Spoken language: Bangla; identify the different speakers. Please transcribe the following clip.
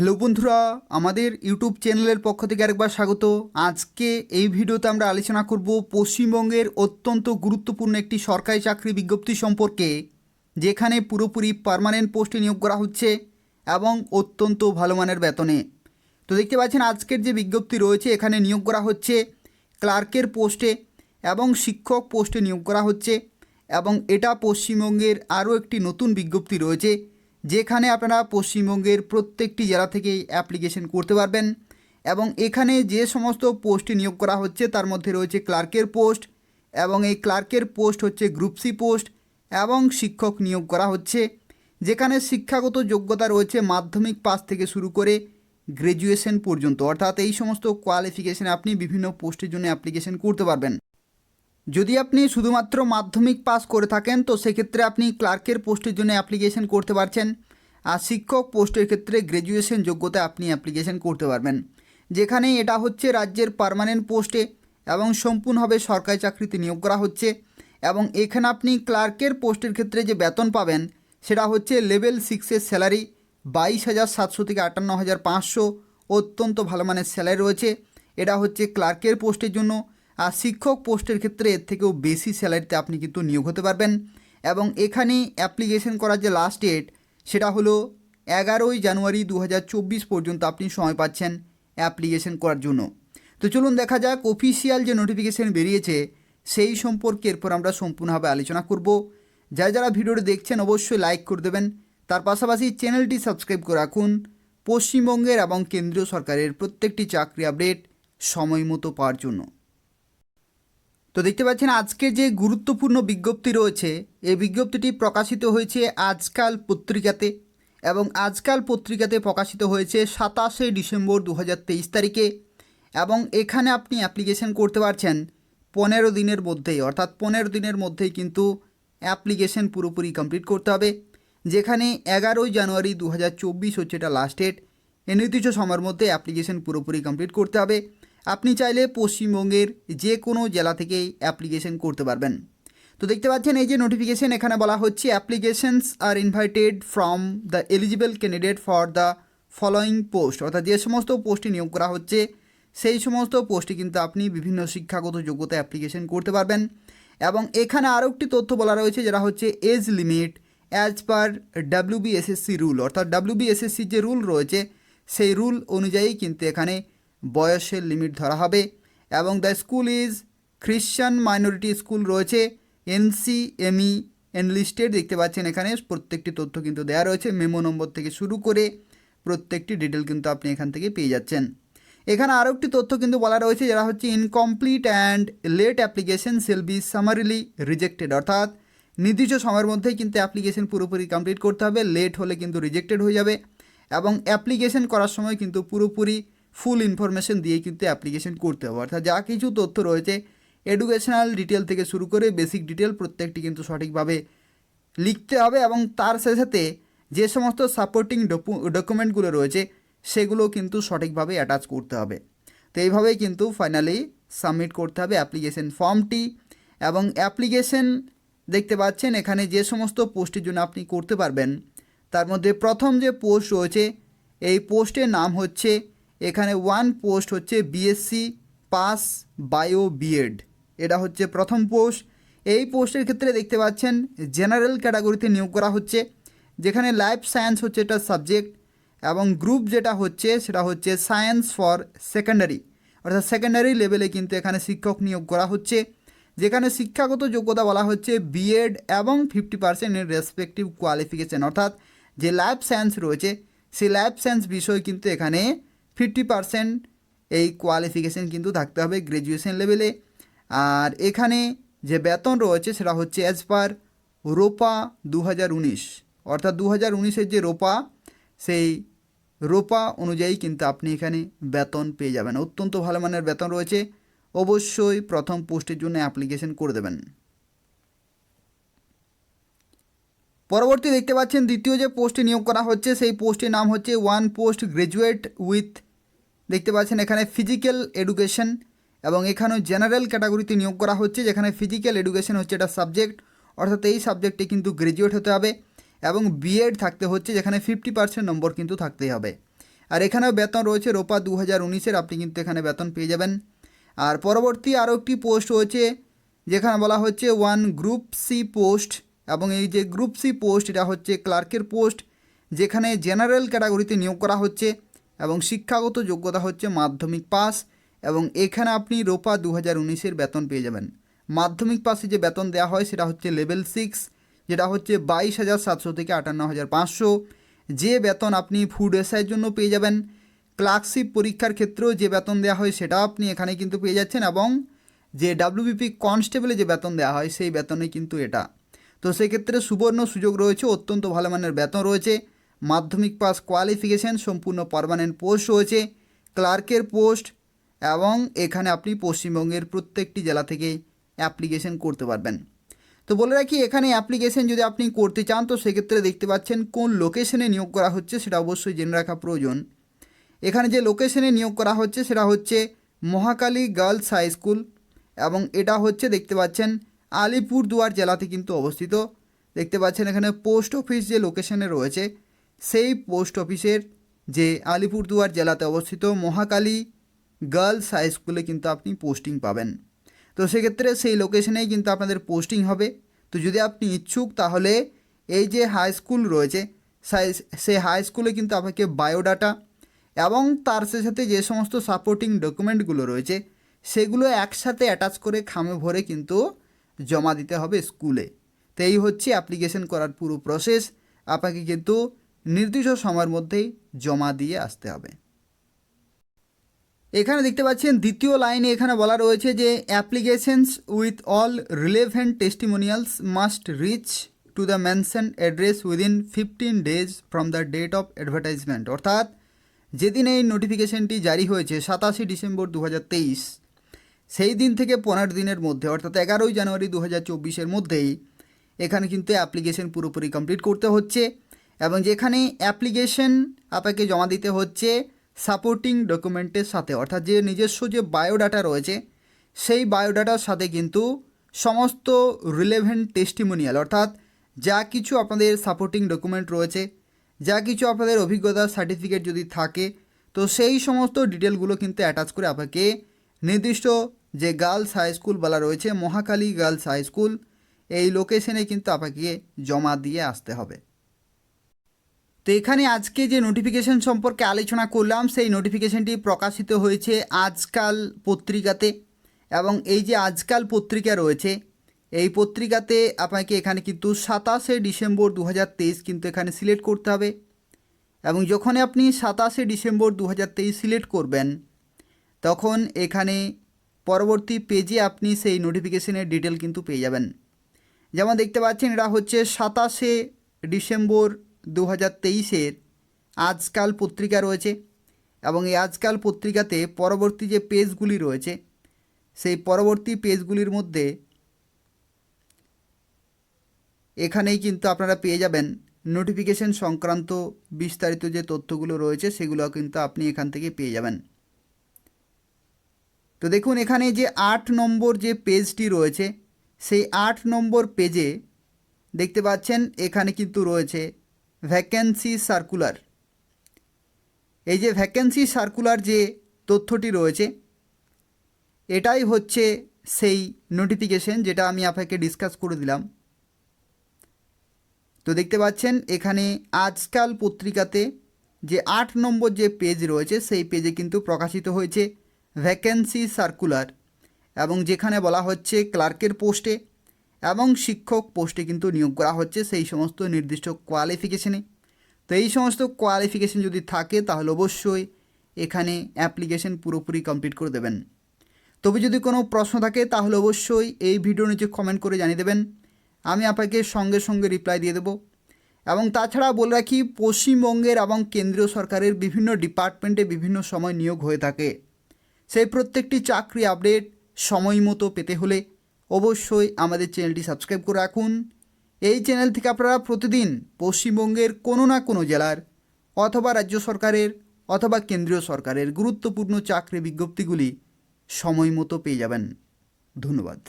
Speaker 1: হ্যালো বন্ধুরা, আমাদের ইউটিউব চ্যানেলের পক্ষ থেকে আরেকবার স্বাগত। আজকে এই ভিডিওতে আমরা আলোচনা করব পশ্চিমবঙ্গের অত্যন্ত গুরুত্বপূর্ণ একটি সরকারি চাকরি বিজ্ঞপ্তি সম্পর্কে, যেখানে পুরোপুরি পার্মানেন্ট পোস্টে নিয়োগ করা হচ্ছে এবং অত্যন্ত ভালো মানের বেতনে। তো দেখতে পাচ্ছেন, আজকের যে বিজ্ঞপ্তি রয়েছে, এখানে নিয়োগ করা হচ্ছে ক্লার্কের পোস্টে এবং শিক্ষক পোস্টে নিয়োগ করা হচ্ছে এবং এটা পশ্চিমবঙ্গের আরও একটি নতুন বিজ্ঞপ্তি রয়েছে। যেখানে আপনারা পশ্চিমবঙ্গের প্রত্যেকটি জেলা থেকেই অ্যাপ্লিকেশন করতে পারবেন এবং এখানে যে সমস্ত পোস্টে নিয়োগ করা হচ্ছে তার মধ্যে রয়েছে ক্লার্কের পোস্ট এবং এই ক্লার্কের পোস্ট হচ্ছে গ্রুপ সি পোস্ট এবং শিক্ষক নিয়োগ করা হচ্ছে। যেখানে শিক্ষাগত যোগ্যতা রয়েছে মাধ্যমিক পাস থেকে শুরু করে গ্র্যাজুয়েশন পর্যন্ত। অর্থাৎ এই সমস্ত কোয়ালিফিকেশানে আপনি বিভিন্ন পোস্টের জন্য অ্যাপ্লিকেশন করতে পারবেন। যদি আপনি শুধুমাত্র মাধ্যমিক পাস করে থাকেন, তো সেক্ষেত্রে আপনি ক্লার্কের পোস্টের জন্য অ্যাপ্লিকেশন করতে পারছেন। আর শিক্ষক পোস্টের ক্ষেত্রে গ্র্যাজুয়েশন যোগ্যতা আপনি অ্যাপ্লিকেশন করতে পারবেন। যেখানে এটা হচ্ছে রাজ্যের পার্মানেন্ট পোস্টে এবং সম্পূর্ণভাবে সরকারি চাকরিতে নিয়োগ করা হচ্ছে। এবং এখানে আপনি ক্লার্কের পোস্টের ক্ষেত্রে যে বেতন পাবেন, সেটা হচ্ছে লেভেল সিক্সের স্যালারি বাইশ হাজার সাতশো থেকে আটান্ন হাজার পাঁচশো। অত্যন্ত ভালো মানের স্যালারি রয়েছে। এটা হচ্ছে ক্লার্কের পোস্টের জন্য। শিক্ষক পোস্টের ক্ষেত্রে এর থেকেও বেশি স্যালারিতে আপনি কিন্তু নিয়োগ হতে পারবেন। এবং এখানে অ্যাপ্লিকেশন করার যে লাস্ট ডেট সেটা হলো এগারোই জানুয়ারি দু হাজার চব্বিশ পর্যন্ত আপনি সময় পাচ্ছেন অ্যাপ্লিকেশন করার জন্য। তো চলুন দেখা যাক অফিসিয়াল যে নোটিফিকেশান বেরিয়েছে, সেই সম্পর্কে এরপর আমরা সম্পূর্ণভাবে আলোচনা করব। যারা যারা ভিডিওটি দেখছেন, অবশ্যই লাইক করে দেবেন। তার পাশাপাশি চ্যানেলটি সাবস্ক্রাইব করে রাখুন। পশ্চিমবঙ্গের এবং কেন্দ্রীয় সরকারের প্রত্যেকটি চাকরি আপডেট সময় মতো পাওয়ার জন্য। তো দেখতে পাচ্ছেন, আজকে যে গুরুত্বপূর্ণ বিজ্ঞপ্তি রয়েছে, এই বিজ্ঞপ্তিটি প্রকাশিত হয়েছে আজকাল পত্রিকাতে এবং আজকাল পত্রিকাতে প্রকাশিত হয়েছে সাতাশে ডিসেম্বর দু হাজার তেইশ তারিখে এবং এখানে আপনি অ্যাপ্লিকেশন করতে পারছেন পনেরো দিনের মধ্যেই, অর্থাৎ পনেরো দিনের মধ্যেই কিন্তু অ্যাপ্লিকেশন পুরোপুরি কমপ্লিট করতে হবে, যেখানে এগারোই জানুয়ারি দু হাজার চব্বিশ হচ্ছে এটা লাস্ট ডেট এ নির্দিষ্ট সময়ের মধ্যে অ্যাপ্লিকেশন পুরোপুরি কমপ্লিট করতে হবে। আপনি চাইলে পশ্চিমবঙ্গের যে কোনো জেলা থেকেই অ্যাপ্লিকেশন করতে পারবেন। তো দেখতে পাচ্ছেন, এই যে নোটিফিকেশন এখানে বলা হচ্ছে applications are invited from the eligible candidate for the following post অর্থাৎ যে সমস্ত পোস্টে নিয়োগ করা হচ্ছে, সেই সমস্ত পোস্টে কিন্তু আপনি বিভিন্ন শিক্ষাগত যোগ্যতা অ্যাপ্লিকেশন করতে পারবেন। এবং এখানে আরও একটি তথ্য বলা রয়েছে, যেটা হচ্ছে age limit as per WBSSC rule অর্থাৎ ডাব্লিউবিএসএসসির যে রুল রয়েছে, সেই রুল অনুযায়ী কিন্তু এখানে বয়সের লিমিট ধরা হবে এবং the school is Christian minority school রয়েছে। এনসি এমই এনলিস্টেড দেখতে পাচ্ছেন এখানে, প্রত্যেকটি তথ্য কিন্তু দেওয়া রয়েছে। মেমো নম্বর থেকে শুরু করে প্রত্যেকটি ডিটেল কিন্তু আপনি এখান থেকে পেয়ে যাচ্ছেন। এখানে আরও একটি তথ্য কিন্তু বলা রয়েছে, যারা হচ্ছে incomplete and late application shall be summarily rejected অর্থাৎ নির্দিষ্ট সময়ের মধ্যেই কিন্তু অ্যাপ্লিকেশন পুরোপুরি কমপ্লিট করতে হবে লেট হলে কিন্তু রিজেক্টেড হয়ে যাবে এবং অ্যাপ্লিকেশন করার সময় কিন্তু পুরোপুরি ফুল ইনফরমেশন দিয়ে কিন্তু অ্যাপ্লিকেশন করতে হবে। অর্থাৎ যা কিছু তথ্য রয়েছে এডুকেশনাল ডিটেল থেকে শুরু করে বেসিক ডিটেল প্রত্যেকটি কিন্তু সঠিকভাবে লিখতে হবে এবং তার সাথে সাথে যে সমস্ত সাপোর্টিং ডকুমেন্টগুলো রয়েছে, সেগুলো কিন্তু সঠিকভাবে অ্যাটাচ করতে হবে। তো এইভাবেই কিন্তু ফাইনালি সাবমিট করতে হবে অ্যাপ্লিকেশন ফর্মটি এবং অ্যাপ্লিকেশন দেখতে পাচ্ছেন এখানে যে সমস্ত পোস্টের জন্য আপনি করতে পারবেন, তার মধ্যে প্রথম যে পোস্ট রয়েছে, এই পোস্টের নাম হচ্ছে এখানে ওয়ান পোস্ট হচ্ছে বিএসসি পাস বায়ো বিএড এটা হচ্ছে প্রথম পোস্ট এই পোস্টের ক্ষেত্রে দেখতে পাচ্ছেন জেনারেল ক্যাটাগরিতে নিয়োগ করা হচ্ছে, যেখানে লাইফ সায়েন্স হচ্ছে এটা সাবজেক্ট এবং গ্রুপ যেটা হচ্ছে সেটা হচ্ছে সায়েন্স ফর সেকেন্ডারি অর্থাৎ সেকেন্ডারি লেভেলে কিন্তু এখানে শিক্ষক নিয়োগ করা হচ্ছে, যেখানে শিক্ষাগত যোগ্যতা বলা হচ্ছে বিএড এবং ফিফটি পার্সেন্টের রেসপেক্টিভ কোয়ালিফিকেশান অর্থাৎ যে লাইফ সায়েন্স রয়েছে, সেই লাইফ সায়েন্স বিষয় কিন্তু এখানে ফিফটি পারসেন্ট এই কোয়ালিফিকেশান কিন্তু থাকতে হবে গ্র্যাজুয়েশন লেভেলে আর এখানে যে বেতন রয়েছে সেটা হচ্ছে অ্যাজ পার রোপা দু অর্থাৎ দু হাজার যে রোপা, সেই রোপা অনুযায়ী কিন্তু আপনি এখানে বেতন পেয়ে যাবেন। অত্যন্ত ভালো মানের বেতন রয়েছে। অবশ্যই প্রথম পোস্টের জন্য অ্যাপ্লিকেশন করে দেবেন। পরবর্তী দেখতে পাচ্ছেন, দ্বিতীয় যে পোস্টে নিয়োগ করা হচ্ছে, সেই পোস্টের নাম হচ্ছে ওয়ান পোস্ট গ্র্যাজুয়েট উইথ দেখতে পাচ্ছেন এখানে ফিজিক্যাল এডুকেশন এবং এখানেও জেনারেল ক্যাটাগরিতে নিয়োগ করা হচ্ছে, যেখানে ফিজিক্যাল এডুকেশন হচ্ছে এটা সাবজেক্ট অর্থাৎ এই সাবজেক্টে কিন্তু গ্রাজুয়েট হতে হবে এবং বিএড থাকতে হচ্ছে, যেখানে ফিফটি পার্সেন্ট নম্বর কিন্তু থাকতেই হবে। আর এখানেও বেতন রয়েছে রোপা দু হাজার উনিশের, আপনি কিন্তু এখানে বেতন পেয়ে যাবেন। আর পরবর্তী আরও একটি পোস্ট রয়েছে যেখানে বলা হচ্ছে ওয়ান গ্রুপ সি পোস্ট এবং এই যে গ্রুপ সি পোস্ট এটা হচ্ছে ক্লার্কের পোস্ট যেখানে জেনারেল ক্যাটাগরিতে নিয়োগ করা হচ্ছে। এবং শিক্ষাগত যোগ্যতা হচ্ছে মাধ্যমিক পাস এবং এখানে আপনি রোপা দু হাজার উনিশের বেতন পেয়ে যাবেন। মাধ্যমিক পাসে যে বেতন দেওয়া হয় সেটা হচ্ছে লেভেল সিক্স, যেটা হচ্ছে বাইশ হাজার সাতশো থেকে আটান্ন হাজার পাঁচশো। যে বেতন আপনি ফুড এসআইয়ের জন্য পেয়ে যাবেন। ক্লার্কশিপ পরীক্ষার ক্ষেত্রেও যে বেতন দেওয়া হয় সেটা আপনি এখানে কিন্তু পেয়ে যাচ্ছেন এবং যে ডাব্লিউবিপি কনস্টেবলে যে বেতন দেওয়া হয় সেই বেতনে কিন্তু এটা। তো সেক্ষেত্রে সুবর্ণ সুযোগ রয়েছে, অত্যন্ত ভালো মানের বেতন রয়েছে। মাধ্যমিক পাস কোয়ালিফিকেশন সম্পূর্ণ পারমানেন্ট পোস্ট রয়েছে ক্লার্কের পোস্ট এবং এখানে আপনি পশ্চিমবঙ্গের প্রত্যেকটি জেলা থেকে অ্যাপ্লিকেশন করতে পারবেন। তো বলে রাখি, এখানে অ্যাপ্লিকেশন যদি আপনি করতে চান, তো সেক্ষেত্রে দেখতে পাচ্ছেন কোন লোকেশনে নিয়োগ করা হচ্ছে সেটা অবশ্যই জেনে রাখা প্রয়োজন। এখানে যে লোকেশনে নিয়োগ করা হচ্ছে সেটা হচ্ছে মহাকালী গার্লস হাই স্কুল এবং এটা হচ্ছে দেখতে পাচ্ছেন আলিপুরদুয়ার জেলাতে কিন্তু অবস্থিত। দেখতে পাচ্ছেন এখানে পোস্ট অফিস যে লোকেশনে রয়েছে সেই পোস্ট অফিসের যে আলিপুরদুয়ার জেলাতে অবস্থিত মহাকালী গার্লস হাই স্কুলে কিন্তু আপনি পোস্টিং পাবেন। তো সেক্ষেত্রে সেই লোকেশনেই কিন্তু আপনাদের পোস্টিং হবে। তো যদি আপনি ইচ্ছুক তাহলে এই যে হাই স্কুল রয়েছে, সাই- হাই স্কুলে কিন্তু আপনাকে বায়োডাটা এবং তার সাথে সাথে যে সমস্ত সাপোর্টিং ডকুমেন্টগুলো রয়েছে, সেগুলো একসাথে অ্যাটাচ করে খামে ভরে কিন্তু জমা দিতে হবে স্কুলে। তো এই হচ্ছে অ্যাপ্লিকেশন করার পুরো প্রসেস। আপনাকে কিন্তু নির্দিষ্ট সময়ের মধ্যেই জমা দিয়ে আসতে হবে। এখানে দেখতে পাচ্ছেন দ্বিতীয় লাইনে এখানে বলা রয়েছে যে applications with all relevant testimonials must reach to the mention address within fifteen days from the date of advertisement. অর্থাৎ যেদিন এই নোটিফিকেশনটি জারি হয়েছে সাতাশে ডিসেম্বর দু হাজার তেইশ, সেই দিন থেকে পনেরো দিনের মধ্যে, অর্থাৎ এগারোই জানুয়ারি দু হাজার মধ্যেই এখানে কিন্তু অ্যাপ্লিকেশন পুরোপুরি কমপ্লিট করতে হচ্ছে। এবং যেখানে অ্যাপ্লিকেশন আপনাকে জমা দিতে হচ্ছে সাপোর্টিং ডকুমেন্টের সাথে, অর্থাৎ যে নিজস্ব যে বায়োডাটা রয়েছে, সেই বায়োডাটার সাথে কিন্তু সমস্ত রিলেভেন্ট টেস্টিমোনিয়াল অর্থাৎ যা কিছু আপনাদের সাপোর্টিং ডকুমেন্ট রয়েছে, যা কিছু আপনাদের অভিজ্ঞতার সার্টিফিকেট যদি থাকে, তো সেই সমস্ত ডিটেলগুলো কিন্তু অ্যাটাচ করে আপনাকে নির্দিষ্ট যে গার্লস হাই স্কুল বলা রয়েছে, মহাকালী গার্লস হাই স্কুল এই লোকেশনে কিন্তু আপনাকে জমা দিয়ে আসতে হবে। তো এখানে আজকে যে নোটিফিকেশন সম্পর্কে আলোচনা করলাম, সেই নোটিফিকেশনটি প্রকাশিত হয়েছে আজকাল পত্রিকাতে এবং এই যে আজকাল পত্রিকা রয়েছে, এই পত্রিকাতে আপনাকে এখানে কিন্তু সাতাশে ডিসেম্বর দু হাজার তেইশ কিন্তু এখানে সিলেক্ট করতে হবে এবং যখন আপনি সাতাশে ডিসেম্বর দু হাজার তেইশ সিলেক্ট করবেন, তখন এখানে পরবর্তী পেজে আপনি সেই নোটিফিকেশনের ডিটেল কিন্তু পেয়ে যাবেন। যেমন দেখতে পাচ্ছেন, এটা হচ্ছে সাতাশে ডিসেম্বর দু হাজার তেইশের আজকাল পত্রিকা রয়েছে এবং এই আজকাল পত্রিকাতে পরবর্তী যে পেজগুলি রয়েছে, সেই পরবর্তী পেজগুলির মধ্যে এখানেই কিন্তু আপনারা পেয়ে যাবেন নোটিফিকেশন সংক্রান্ত বিস্তারিত যে তথ্যগুলো রয়েছে, সেগুলো কিন্তু আপনি এখান থেকে পেয়ে যাবেন। তো দেখুন, এখানে যে আট নম্বর যে পেজটি রয়েছে, সেই আট নম্বর পেজে দেখতে পাচ্ছেন, এখানে কিন্তু রয়েছে ভ্যাকেন্সি সার্কুলার এই যে ভ্যাকেন্সি সার্কুলার যে তথ্যটি রয়েছে, এটাই হচ্ছে সেই নোটিফিকেশন যেটা আমি আপনাকে ডিসকাস করে দিলাম। তো দেখতে পাচ্ছেন, এখানে আজকাল পত্রিকাতে যে আট নম্বর যে পেজ রয়েছে, সেই পেজে কিন্তু প্রকাশিত হয়েছে ভ্যাকেন্সি সার্কুলার এবং যেখানে বলা হচ্ছে ক্লার্কের পোস্টে এবং শিক্ষক পোস্টে কিন্তু নিয়োগ করা হচ্ছে সেই সমস্ত নির্দিষ্ট কোয়ালিফিকেশনে তো এই সমস্ত কোয়ালিফিকেশন যদি থাকে, তাহলে অবশ্যই এখানে অ্যাপ্লিকেশন পুরোপুরি কমপ্লিট করে দেবেন। তবে যদি কোনো প্রশ্ন থাকে, তাহলে অবশ্যই এই ভিডিও নিচে কমেন্ট করে জানিয়ে দেবেন। আমি আপনাকে সঙ্গে সঙ্গে রিপ্লাই দিয়ে দেবো। এবং তাছাড়া বলে রাখি, পশ্চিমবঙ্গের এবং কেন্দ্রীয় সরকারের বিভিন্ন ডিপার্টমেন্টে বিভিন্ন সময় নিয়োগ হয়ে থাকে। সেই প্রত্যেকটি চাকরি আপডেট সময় মতো পেতে হলে অবশ্যই আমাদের চ্যানেলটি সাবস্ক্রাইব করে রাখুন। এই চ্যানেল থেকে আপনারা প্রতিদিন পশ্চিমবঙ্গের কোনো না কোনো জেলার অথবা রাজ্য সরকারের অথবা কেন্দ্রীয় সরকারের গুরুত্বপূর্ণ চাকরি বিজ্ঞপ্তিগুলি সময় মতো পেয়ে যাবেন। ধন্যবাদ।